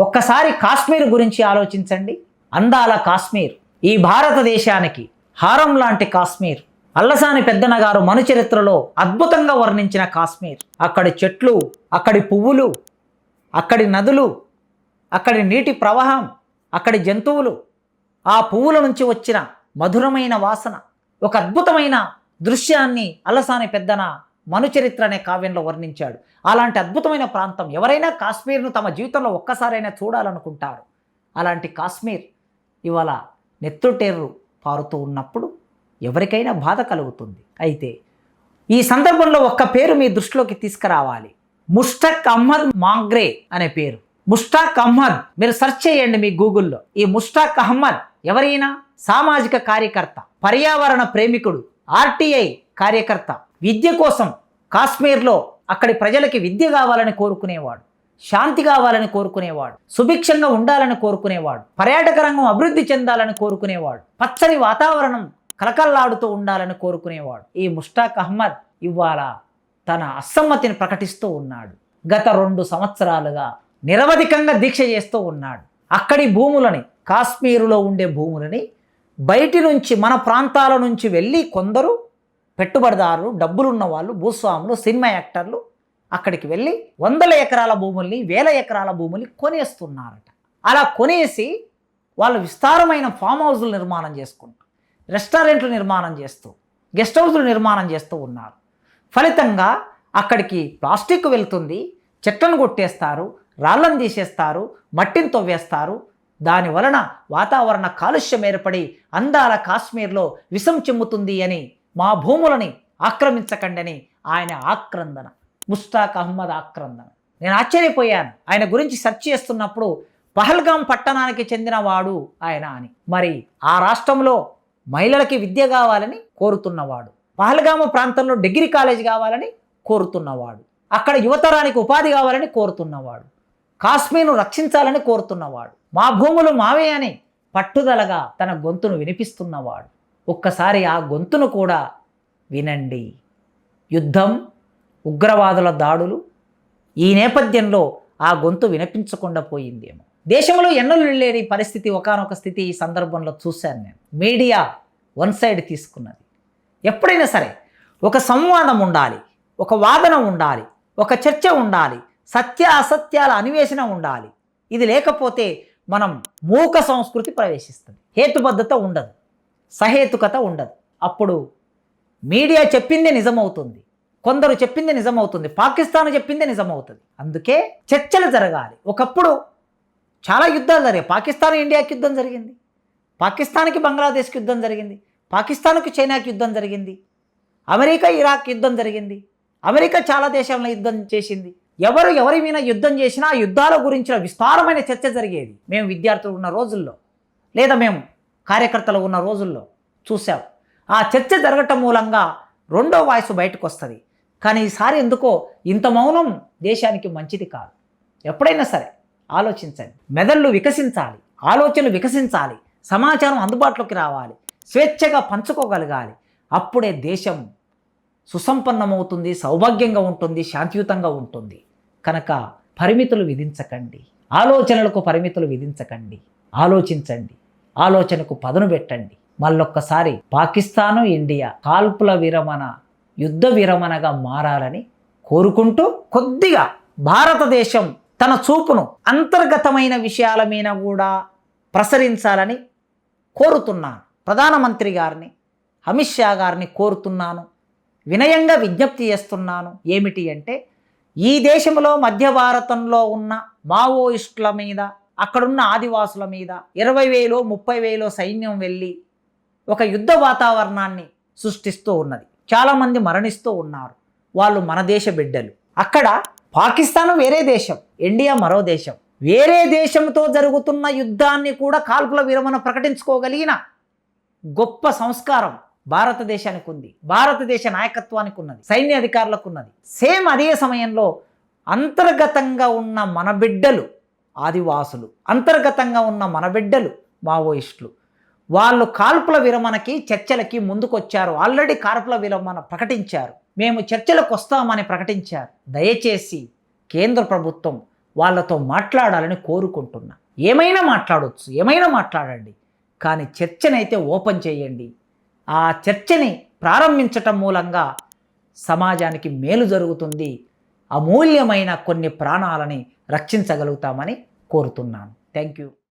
ఒక్కసారి కాశ్మీర్ గురించి ఆలోచించండి. అందాల కాశ్మీర్. ఈ భారతదేశానికి హారం లాంటి కాశ్మీర్. అల్లసాని పెద్దన గారు మను చరిత్రలో అద్భుతంగా వర్ణించిన కాశ్మీర్. అక్కడి చెట్లు అక్కడి పువ్వులు అక్కడి నదులు అక్కడి నీటి ప్రవాహం అక్కడి జంతువులు ఆ పువ్వుల నుంచి వచ్చిన మధురమైన వాసన ఒక అద్భుతమైన దృశ్యాన్ని అల్లసాని పెద్దన మనుచరిత్ర అనే కావ్యంలో వర్ణించాడు. అలాంటి అద్భుతమైన ప్రాంతం ఎవరైనా కాశ్మీర్ను తమ జీవితంలో ఒక్కసారైనా చూడాలనుకుంటారు. అలాంటి కాశ్మీర్ ఇవాళ నెత్తుటేర్రు పారుతూ ఉన్నప్పుడు ఎవరికైనా బాధ కలుగుతుంది. అయితే ఈ సందర్భంలో ఒక్క పేరు మీ దృష్టిలోకి తీసుకురావాలి. ముస్టక్ అహ్మద్ మాంగ్రే అనే పేరు. ముస్టాక్ అహ్మద్ మీరు సెర్చ్ చేయండి మీ గూగుల్లో. ఈ ముస్టాక్ అహ్మద్ ఎవరైనా సామాజిక కార్యకర్త పర్యావరణ ప్రేమికుడు ఆర్టీఐ కార్యకర్త విద్య కోసం కాశ్మీర్లో అక్కడి ప్రజలకి విద్య కావాలని కోరుకునేవాడు శాంతి కావాలని కోరుకునేవాడు సుభిక్షంగా ఉండాలని కోరుకునేవాడు పర్యాటక రంగం అభివృద్ధి చెందాలని కోరుకునేవాడు పచ్చని వాతావరణం కలకల్లాడుతూ ఉండాలని కోరుకునేవాడు. ఈ ముష్టాక్ అహ్మద్ ఇవాళ తన అసమ్మతిని ప్రకటిస్తూ ఉన్నాడు. గత రెండు సంవత్సరాలుగా నిరవధికంగా దీక్ష చేస్తూ ఉన్నాడు. అక్కడి భూములని కాశ్మీరులో ఉండే భూములని బయటి నుంచి మన ప్రాంతాల నుంచి వెళ్ళి కొందరు పెట్టుబడిదారులు డబ్బులున్న వాళ్ళు భూస్వాములు సినిమా యాక్టర్లు అక్కడికి వెళ్ళి వందల ఎకరాల భూముల్ని వేల ఎకరాల భూముల్ని కొనేస్తున్నారట. అలా కొనేసి వాళ్ళు విస్తారమైన ఫామ్ హౌజులు నిర్మాణం చేసుకుంటూ రెస్టారెంట్లు నిర్మాణం చేస్తూ గెస్ట్ హౌజులు నిర్మాణం చేస్తూ ఉన్నారు. ఫలితంగా అక్కడికి ప్లాస్టిక్ వెళ్తుంది చెట్లను కొట్టేస్తారు రాళ్ళను తీసేస్తారు మట్టిని తవ్వేస్తారు. దాని వలన వాతావరణ కాలుష్యం ఏర్పడి అందాల కాశ్మీర్లో విషం చెమ్ముతుంది అని మా భూములని ఆక్రమించకండని ఆయన ఆక్రందన. ముస్తాక్ అహ్మద్ ఆక్రందన. నేను ఆశ్చర్యపోయాను. ఆయన గురించి సెర్చ్ చేస్తున్నప్పుడు పహల్గాం పట్టణానికి చెందినవాడు ఆయన అని. మరి ఆ రాష్ట్రంలో మహిళలకి విద్య కావాలని కోరుతున్నవాడు. పహల్గాము ప్రాంతంలో డిగ్రీ కాలేజ్ కావాలని కోరుతున్నవాడు. అక్కడ యువతరానికి ఉపాధి కావాలని కోరుతున్నవాడు. కాశ్మీర్ను రక్షించాలని కోరుతున్నవాడు. మా భూములు మావే అని పట్టుదలగా తన గొంతును వినిపిస్తున్నవాడు. ఒక్కసారి ఆ గొంతును కూడా వినండి. యుద్ధం ఉగ్రవాదుల దాడులు ఈ నేపథ్యంలో ఆ గొంతు వినిపించకుండా పోయిందేమో. దేశంలో ఎన్నలు లేని పరిస్థితి ఒకానొక స్థితి ఈ సందర్భంలో చూశాను నేను. మీడియా వన్ సైడ్ తీసుకున్నది. ఎప్పుడైనా సరే ఒక సంవాదం ఉండాలి ఒక వాదన ఉండాలి ఒక చర్చ ఉండాలి సత్య అసత్యాల అన్వేషణ ఉండాలి. ఇది లేకపోతే మనం మూక సంస్కృతి ప్రవేశిస్తుంది. హేతుబద్ధత ఉండదు. సహేతుకత ఉండదు. అప్పుడు మీడియా చెప్పిందే నిజమవుతుంది. కొందరు చెప్పింది నిజమవుతుంది. పాకిస్తాన్ చెప్పిందే నిజమవుతుంది. అందుకే చర్చలు జరగాలి. ఒకప్పుడు చాలా యుద్ధాలు జరిగాయి. పాకిస్తాన్ ఇండియాకి యుద్ధం జరిగింది. పాకిస్తాన్కి బంగ్లాదేశ్కి యుద్ధం జరిగింది. పాకిస్తాన్కి చైనాకి యుద్ధం జరిగింది. అమెరికా ఇరాక్ యుద్ధం జరిగింది. అమెరికా చాలా దేశాలను యుద్ధం చేసింది. ఎవరు ఎవరి మీద యుద్ధం చేసినా ఆ యుద్ధాల గురించిన విస్తారమైన చర్చ జరిగేది. మేము విద్యార్థులు ఉన్న రోజుల్లో. లేదా మేము కార్యకర్తలు ఉన్న రోజుల్లో చూశావు. ఆ చర్చ జరగటం మూలంగా రెండో వాయిస్ బయటకు వస్తుంది కానీ ఈసారి ఎందుకో ఇంత మౌనం దేశానికి మంచిది కాదు. ఎప్పుడైనా సరే ఆలోచించండి. మెదళ్ళు వికసించాలి ఆలోచనలు వికసించాలి సమాచారం అందుబాటులోకి రావాలి స్వేచ్ఛగా పంచుకోగలగాలి. అప్పుడే దేశం సుసంపన్నమవుతుంది సౌభాగ్యంగా ఉంటుంది శాంతియుతంగా ఉంటుంది. కనుక పరిమితులు విధించకండి. ఆలోచనలకు పరిమితులు విధించకండి. ఆలోచించండి. ఆలోచనకు పదును పెట్టండి. మళ్ళొక్కసారి పాకిస్తాను ఇండియా కాల్పుల విరమణ యుద్ధ విరమణగా మారాలని కోరుకుంటూ కొద్దిగా భారతదేశం తన చూపును అంతర్గతమైన విషయాల మీద కూడా ప్రసరించాలని కోరుతున్నాను. ప్రధానమంత్రి గారిని అమిత్ షా గారిని కోరుతున్నాను. వినయంగా విజ్ఞప్తి చేస్తున్నాను. ఏమిటి అంటే ఈ దేశంలో మధ్య భారతంలో ఉన్న మావోయిస్టుల మీద అక్కడున్న ఆదివాసుల మీద ఇరవై వేలో ముప్పై వేలో సైన్యం వెళ్ళి ఒక యుద్ధ వాతావరణాన్ని సృష్టిస్తూ ఉన్నది. చాలామంది మరణిస్తూ ఉన్నారు. వాళ్ళు మన దేశ బిడ్డలు. అక్కడ పాకిస్తాన్ వేరే దేశం ఇండియా మరో దేశం. వేరే దేశంతో జరుగుతున్న యుద్ధాన్ని కూడా కాల్పుల విరమణ ప్రకటించుకోగలిగిన గొప్ప సంస్కారం భారతదేశానికి ఉంది. భారతదేశ నాయకత్వానికి ఉన్నది. సైన్య అధికారులకు ఉన్నది. సేమ్ అదే సమయంలో అంతర్గతంగా ఉన్న మన బిడ్డలు ఆదివాసులు అంతర్గతంగా ఉన్న మన బిడ్డలు మావోయిస్టులు. వాళ్ళు కాల్పుల విరమణకి చర్చలకి ముందుకొచ్చారు. ఆల్రెడీ కాల్పుల విరమణ ప్రకటించారు. మేము చర్చలకు వస్తామని ప్రకటించారు. దయచేసి కేంద్ర ప్రభుత్వం వాళ్ళతో మాట్లాడాలని కోరుకుంటున్నా. ఏమైనా మాట్లాడవచ్చు ఏమైనా మాట్లాడండి. కానీ చర్చనైతే ఓపెన్ చేయండి. ఆ చర్చని ప్రారంభించటం మూలంగా సమాజానికి మేలు జరుగుతుంది. అమూల్యమైన కొన్ని ప్రాణాలని రక్షించగలుగుతామని కోరుతున్నాను. Thank you